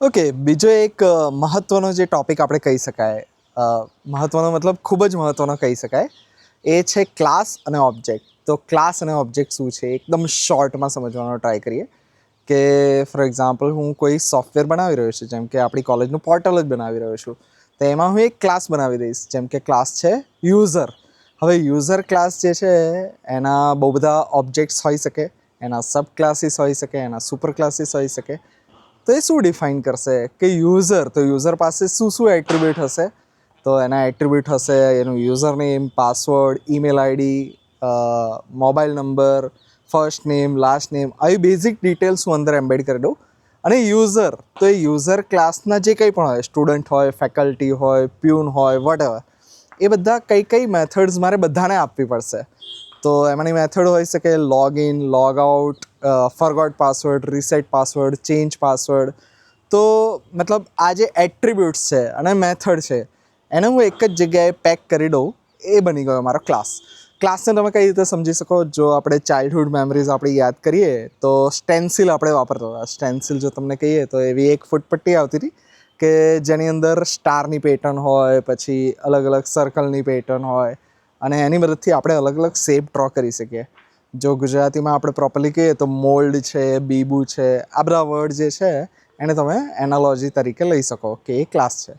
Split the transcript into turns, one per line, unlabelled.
Okay, બીજો એક મહત્ત્વનો જે ટૉપિક આપણે કહી શકાય મહત્ત્વનો મતલબ ખૂબ જ મહત્ત્વનો કહી શકાય, એ છે ક્લાસ અને ઓબ્જેક્ટ તો ક્લાસ અને ઓબ્જેક્ટ શું છે? એકદમ શોર્ટમાં સમજવાનો ટ્રાય કરીએ. કે ફોર એક્ઝામ્પલ હું કોઈ સોફ્ટવેર બનાવી રહ્યો છું, જેમ કે આપણી કોલેજનું પોર્ટલ જ બનાવી રહ્યો છું, તો એમાં હું એક ક્લાસ બનાવી દઈશ, જેમ કે ક્લાસ છે યુઝર હવે યુઝર ક્લાસ જે છે, એના બહુ બધા ઓબ્જેક્ટ્સ હોઈ શકે, એના સબ ક્લાસીસ હોઈ શકે, એના સુપર ક્લાસીસ હોઈ શકે તો એ શું ડિફાઇન કરશે? કે યુઝર તો યુઝર પાસે શું શું એટ્રીબ્યુટ હશે? તો એના એટ્રીબ્યુટ હશે, એનું user name password email ID mobile number first name last name આવી બેઝિક ડિટેલ્સ હું અંદર એમ્બેડ કરી દઉં. અને યુઝર તો એ યુઝર ક્લાસના જે કંઈ પણ હોય સ્ટુડન્ટ હોય ફેકલ્ટી હોય પ્યુન હોય વટ એ બધા કઈ કઈ મેથડ્સ મારે બધાને આપવી પડશે. તો એમાંની મેથડ હોઈ શકે log in log out forgot password reset password change password તો મતલબ આ જે એટ્રીબ્યુટ્સ છે અને મેથડ છે, એને હું એક જ જગ્યાએ પેક કરી દઉં, એ બની ગયો મારો ક્લાસ ક્લાસને તમે કઈ રીતે સમજી શકો? જો આપણે ચાઇલ્ડહુડ મેમરીઝ આપણી યાદ કરીએ, તો સ્ટેન્સિલ આપણે વાપરતા હતા. સ્ટેન્સિલ જો તમને કહીએ, તો એવી એક ફૂટપટ્ટી આવતી હતી કે જેની અંદર સ્ટારની પેટર્ન હોય, પછી અલગ અલગ સર્કલની પેટર્ન હોય, અને એની મદદથી આપણે અલગ અલગ શેપ ડ્રો કરી શકીએ. જો ગુજરાતીમાં આપણે પ્રોપરલી કહીએ તો મોલ્ડ છે, બીબુ છે, આ બધા વર્ડ જે છે, એને તમે એનાલોજી તરીકે લઈ શકો કે એ ક્લાસ છે.